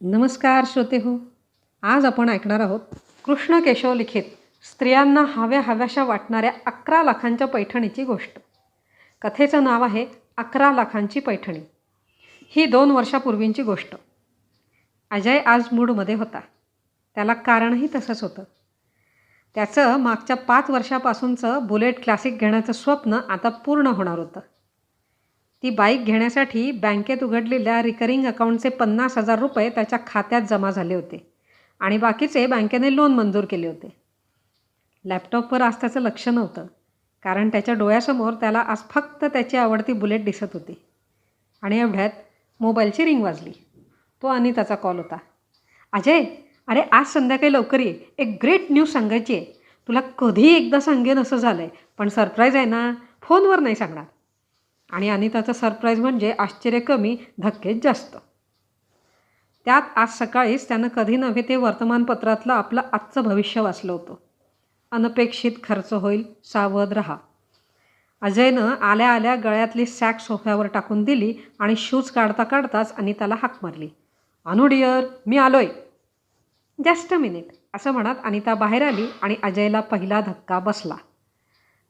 नमस्कार श्रोते हो. आज आपण ऐकणार आहोत कृष्ण केशव लिखित स्त्रियांना हव्या हव्याशा वाटणाऱ्या अकरा लाखांच्या पैठणीची गोष्ट. कथेचं नाव आहे अकरा लाखांची पैठणी. ही दोन वर्षापूर्वींची गोष्ट. अजय आज मूडमध्ये होता. त्याला कारणही तसंच होतं. त्याचं मागच्या पाच वर्षापासूनचं बुलेट क्लासिक घेण्याचं स्वप्न आता पूर्ण होणार होतं. ती बाईक घेण्यासाठी बँकेत उघडलेल्या रिकरिंग अकाउंटचे पन्नास हजार रुपये त्याच्या खात्यात जमा झाले होते आणि बाकीचे बँकेने लोन मंजूर केले होते. लॅपटॉपवर आज त्याचं लक्ष नव्हतं कारण त्याच्या डोळ्यासमोर त्याला आज फक्त त्याची आवडती बुलेट दिसत होती. आणि एवढ्यात मोबाईलची रिंग वाजली. तो अनिताचा कॉल होता. अजय अरे आज संध्याकाळी लवकर ये. एक ग्रेट न्यूज सांगायची आहे. तुला कधी एकदा सांगेन असं झालं आहे पण सरप्राईज आहे ना. फोनवर नाही सांगणार. आणि अनिताचं सरप्राईज म्हणजे आश्चर्य कमी धक्के जास्त. त्यात आज सकाळीच त्यानं कधी नव्हे ते वर्तमानपत्रातलं आपलं आजचं भविष्य वाचलं होतं. अनपेक्षित खर्च होईल सावध रहा. अजयनं आल्या आल्या गळ्यातली सॅक सोफ्यावर टाकून दिली आणि शूज काढता काढताच अनिताला हाक मारली. अनुडियर मी आलोय. जस्ट अ मिनिट असं म्हणत अनिता बाहेर आली आणि अजयला पहिला धक्का बसला.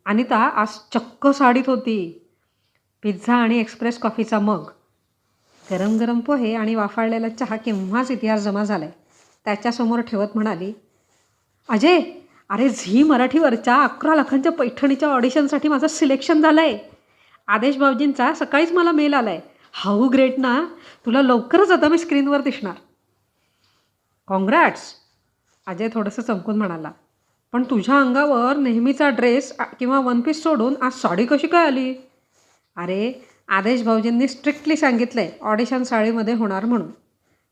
अनिता आज चक्क साडीत होती. पिझ्झा आणि एक्सप्रेस कॉफीचा मग. गरम गरम पोहे आणि वाफाळलेला चहा केव्हाच इतिहास जमा झाला आहे त्याच्यासमोर ठेवत म्हणाली अजय अरे झी मराठीवरच्या अकरा लाखांच्या पैठणीच्या ऑडिशनसाठी माझं सिलेक्शन झालं आहे आदेश बाबजींचा सकाळीच मला मेल आला आहे हाऊ ग्रेट ना तुला लवकरच आता मी स्क्रीनवर दिसणार. कॉंग्रॅट्स अजय थोडंसं चमकून म्हणाला. पण तुझ्या अंगावर नेहमीचा ड्रेस किंवा वन पीस सोडून आज साडी कशी काय आली? अरे आदेश भाऊजींनी स्ट्रिक्टली सांगितलं आहे ऑडिशन साडीमध्ये होणार म्हणून.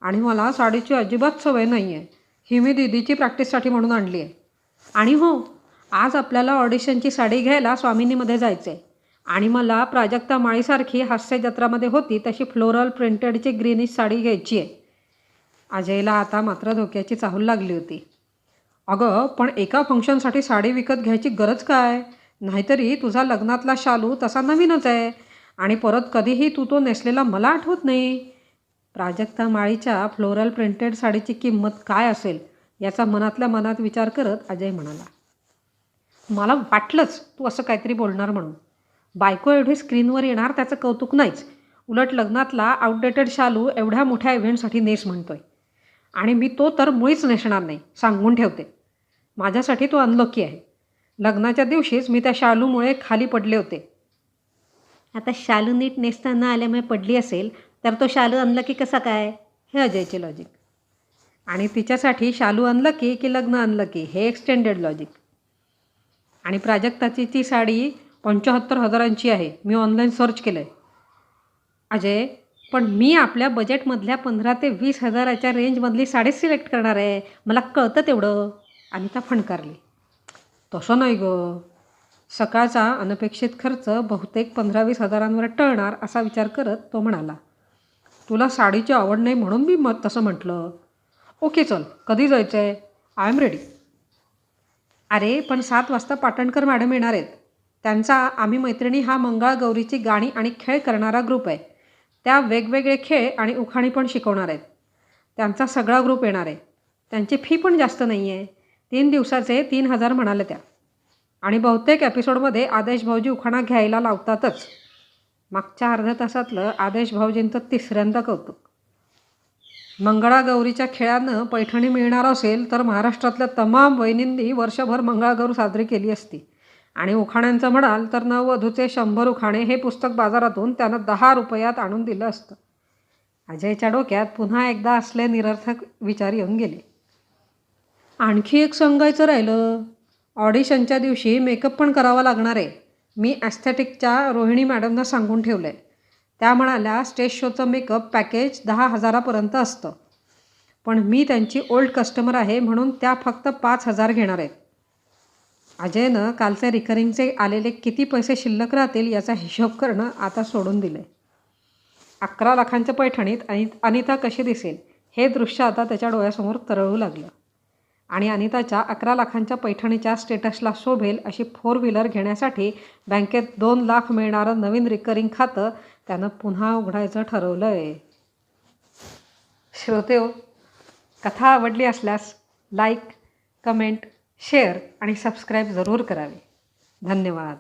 आणि मला साडीची अजिबात सवय नाही आहे ही मी दिदीची प्रॅक्टिससाठी म्हणून आणली आहे. आणि हो आज आपल्याला ऑडिशनची साडी घ्यायला स्वामिनीमध्ये जायचं आहे आणि मला प्राजक्ता माळीसारखी हास्य जत्रामध्ये होती तशी फ्लोरल प्रिंटेडची ग्रीनिश साडी घ्यायची आहे. अजयला आता मात्र धोक्याची चाहूल लागली होती. अगं पण एका फंक्शनसाठी साडी विकत घ्यायची गरज काय? नाहीतरी तुझा लग्नातला शालू तसा नवीनच आहे. आणि परत कधीही तू तो नेसलेला मला आठवत नाही. प्राजक्ता माळीच्या फ्लोरल प्रिंटेड साडीची किंमत काय असेल याचा मनातल्या मनात विचार करत अजय म्हणाला. मला वाटलंच तू असं काहीतरी बोलणार म्हणून. बायको एवढी स्क्रीनवर येणार त्याचं कौतुक नाहीच. उलट लग्नातला आउटडेटेड शालू एवढ्या मोठ्या इव्हेंटसाठी नेस म्हणतोय. आणि मी तो तर मुळीच नेसणार नाही सांगून ठेवते. माझ्यासाठी तो अनलकी आहे. लग्नाच्या दिवशीच मी त्या शालूमुळे खाली पडले होते. आता शालू नीट नेसताना आल्यामुळे पडली असेल तर तो शालू अनलकी कसा काय? हे अजयचे लॉजिक आणि तिच्यासाठी शालू अनलकी की लग्न अनलकी हे एक्सटेंडेड लॉजिक आणि प्राजक्ताची ती साडी पंच्याहत्तर हजारांची आहे. मी ऑनलाईन सर्च केलं आहे अजय पण मी आपल्या बजेटमधल्या पंधरा ते वीस हजाराच्या रेंजमधली साडीच सिलेक्ट करणार आहे. मला कळतं तेवढं. अनिता फणकारली. तसं नाही गं. सकाळचा अनपेक्षित खर्च बहुतेक पंधरा वीस हजारांवर टळणार असा विचार करत तो म्हणाला तुला साडीची आवड नाही म्हणून मी मत तसं म्हटलं. ओके चल कधी जायचं आहे आय एम रेडी. अरे पण सात वाजता पाटणकर मॅडम येणार आहेत. त्यांचा आम्ही मैत्रिणी हा मंगळागौरीची गाणी आणि खेळ करणारा ग्रुप आहे. त्या वेगवेगळे खेळ आणि उखाणी पण शिकवणार आहेत. त्यांचा सगळा ग्रुप येणार आहे. त्यांची फी पण जास्त नाही आहे तीन दिवसाचे तीन हजार म्हणाले त्या. आणि बहुतेक एपिसोडमध्ये आदेश भाऊजी उखाणा घ्यायला लावतातच. मागच्या अर्ध्या तासातलं आदेश भाऊजींचं तिसऱ्यांदा कौतुक. मंगळागौरीच्या खेळानं पैठणी मिळणार असेल तर महाराष्ट्रातल्या तमाम वहिनींनी वर्षभर मंगळागौर साजरी केली असती. आणि उखाण्यांचं म्हणाल तर नववधूचे शंभर उखाणे हे पुस्तक बाजारातून त्यानं दहा रुपयात आणून दिलं असतं. अजयच्या डोक्यात पुन्हा एकदा असले निरर्थक विचार येऊन गेले. आणखी एक सांगायचं राहिलं ऑडिशनच्या दिवशी मेकअप पण करावा लागणार आहे. मी ॲस्थेटिकच्या रोहिणी मॅडमना सांगून ठेवलं आहे त्या म्हणाल्या स्टेज शोचं मेकअप पॅकेज दहा हजारापर्यंत असतं. पण मी त्यांची ओल्ड कस्टमर आहे म्हणून त्या फक्त पाच हजार घेणार आहेत. अजयनं कालचे रिकरिंगचे आलेले किती पैसे शिल्लक राहतील याचा हिशोब करणं आता सोडून दिलं आहे अकरा लाखांच्या पैठणीत आणि अनिता कशी दिसेल? हे दृश्य आता त्याच्या डोळ्यासमोर तरळू लागलं. आणि अनिताच्या अकरा लाखांच्या पैठणीच्या स्टेटसला शोभेल अशी फोर व्हीलर घेण्यासाठी बँकेत दोन लाख मिळणारं नवीन रिकरिंग खातं त्यानं पुन्हा उघडायचं ठरवलं आहे श्रोते हो, कथा आवडली असल्यास लाईक कमेंट शेअर आणि सबस्क्राईब जरूर करावे. धन्यवाद.